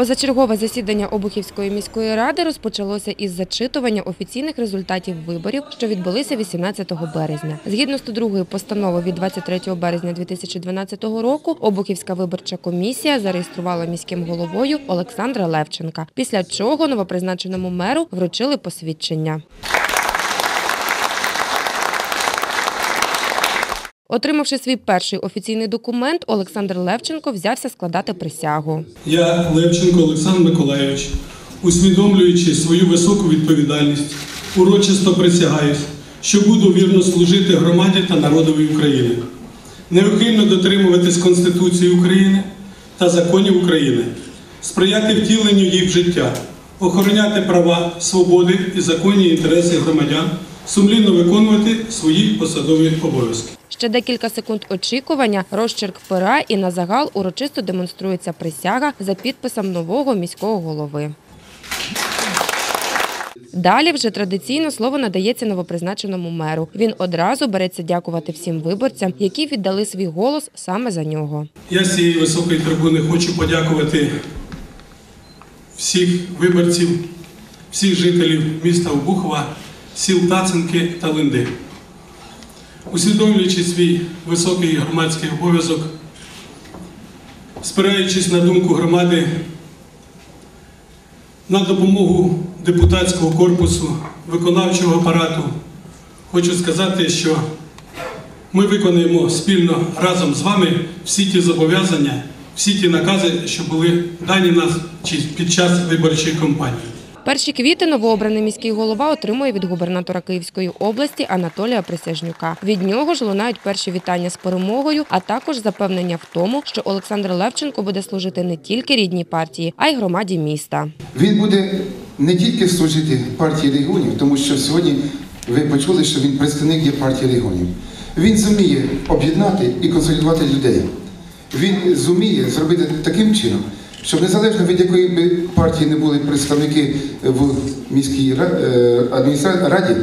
Позачергове засідання Обухівської міської ради розпочалося із зачитування офіційних результатів виборів, що відбулися 18 березня. Згідно 102 постанови від 23 березня 2012 року, Обухівська виборча комісія зареєструвала міським головою Олександра Левченка, після чого новопризначеному меру вручили посвідчення. Отримавши свій перший офіційний документ, Олександр Левченко взявся складати присягу. Я, Левченко Олександр Миколайович, усвідомлюючи свою високу відповідальність, урочисто присягаюсь, що буду вірно служити громаді та народові України, неухильно дотримуватись Конституції України та законів України, сприяти втіленню їх в життя, охороняти права, свободи і законні інтереси громадян, сумлінно виконувати свої посадові обов'язки. Ще декілька секунд очікування, розчерк пера і на загал урочисто демонструється присяга за підписом нового міського голови. Далі вже традиційно слово надається новопризначеному меру. Він одразу береться дякувати всім виборцям, які віддали свій голос саме за нього. Я з цієї високої трибуни хочу подякувати всіх виборців, всіх жителів міста Обухова, сіл Тацинки та Линди. Усвідомлюючи свій високий громадський обов'язок, спираючись на думку громади, на допомогу депутатського корпусу, виконавчого апарату, хочу сказати, що ми виконуємо спільно разом з вами всі ті зобов'язання, всі ті накази, що були дані нас під час виборчої кампанії. Перші квіти новообраний міський голова отримує від губернатора Київської області Анатолія Присяжнюка. Від нього ж лунають перші вітання з перемогою, а також запевнення в тому, що Олександр Левченко буде служити не тільки рідній партії, а й громаді міста. Він буде не тільки служити партії регіонів, тому що сьогодні ви почули, що він представник є партії регіонів. Він зуміє об'єднати і консолідувати людей. Він зуміє зробити таким чином, щоб незалежно від якої би партії не були представники в міській е, раді,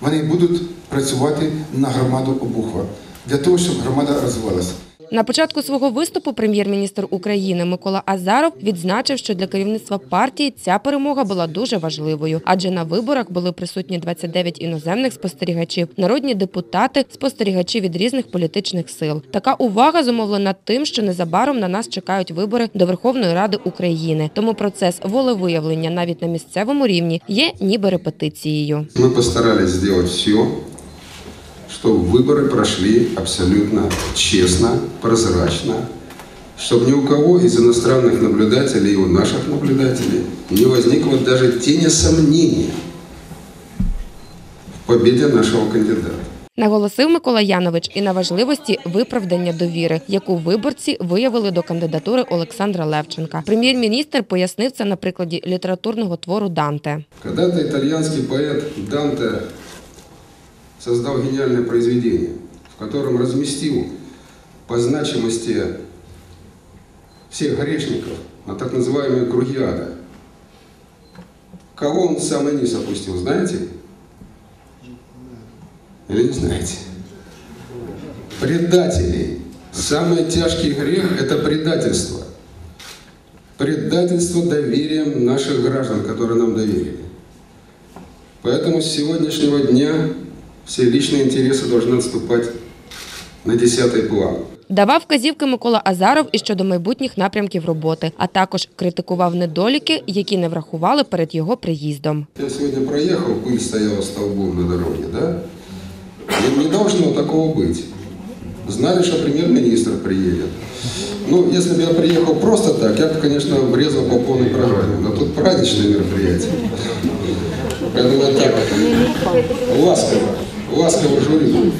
вони будуть працювати на громаду обухва для того, щоб громада розвивалася. На початку свого виступу прем'єр-міністр України Микола Азаров відзначив, що для керівництва партії ця перемога була дуже важливою, адже на виборах були присутні 29 іноземних спостерігачів, народні депутати, спостерігачі від різних політичних сил. Така увага зумовлена тим, що незабаром на нас чекають вибори до Верховної Ради України. Тому процес волевиявлення навіть на місцевому рівні є ніби репетицією. Мы постарались сделать все, чтобы выборы прошли абсолютно честно, прозрачно, чтобы ни у кого из иностранных наблюдателей и у наших наблюдателей не возникло даже тени сомнения в победе нашего кандидата. Наголосив Микола Янович і на важливості виправдання довіри, яку виборці виявили до кандидатури Олександра Левченка. Прем'єр-міністр пояснив це на прикладі літературного твору Данте. Когда-то итальянский поэт Данте создал гениальное произведение, в котором разместил по значимости всех грешников на так называемые круги ада. Кого он в самый низ опустил, знаете? Или не знаете? Предателей. Самый тяжкий грех – это предательство. Предательство доверием наших граждан, которые нам доверили. Поэтому с сегодняшнего дня все личные интересы должны отступать на десятый план. Давав вказівки Микола Азаров і щодо майбутніх напрямків роботи, а також критикував недоліки, які не врахували перед його приїздом. Я сегодня проехал, пыль стояла столбом на дороге, да? И не должно такого быть. Знали, что премьер-министр приедет. Ну, если бы я приехал просто так, я бы, конечно, врезал по полной программе. Но тут праздничное мероприятие. Поэтому я так ласково, ласково журю.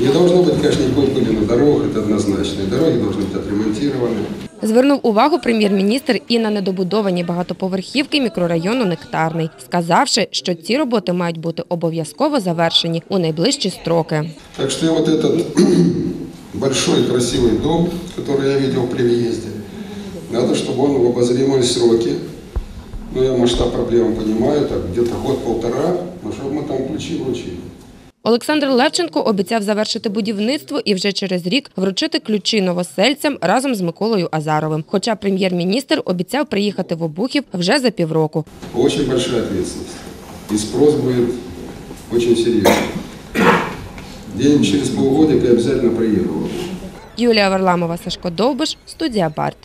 Не должно быть, конечно, никакой пыли на дорогах, это однозначно. И дороги должны быть отремонтированы. Звернув увагу прем'єр-міністр і на недобудовані багатоповерхівки мікрорайону Нектарний, сказавши, що ці роботи мають бути обов'язково завершені у найближчі строки. Так что и вот этот большой красивый дом, который я видел при въезде, надо, чтобы он в обозримые сроки, ну я масштаб проблемы понимаю, так где-то год-полтора, но чтобы мы там ключи вручили. Олександр Левченко обіцяв завершити будівництво і вже через рік вручити ключі новосельцям разом з Миколою Азаровим. Хоча прем'єр-міністр обіцяв приїхати в Обухів вже за півроку. Очень большая ответственность. И спрос будет очень серьезный. День через полгодика я обязательно приеду. Юлія Варламова, Сашко Довбиш, студія Барт.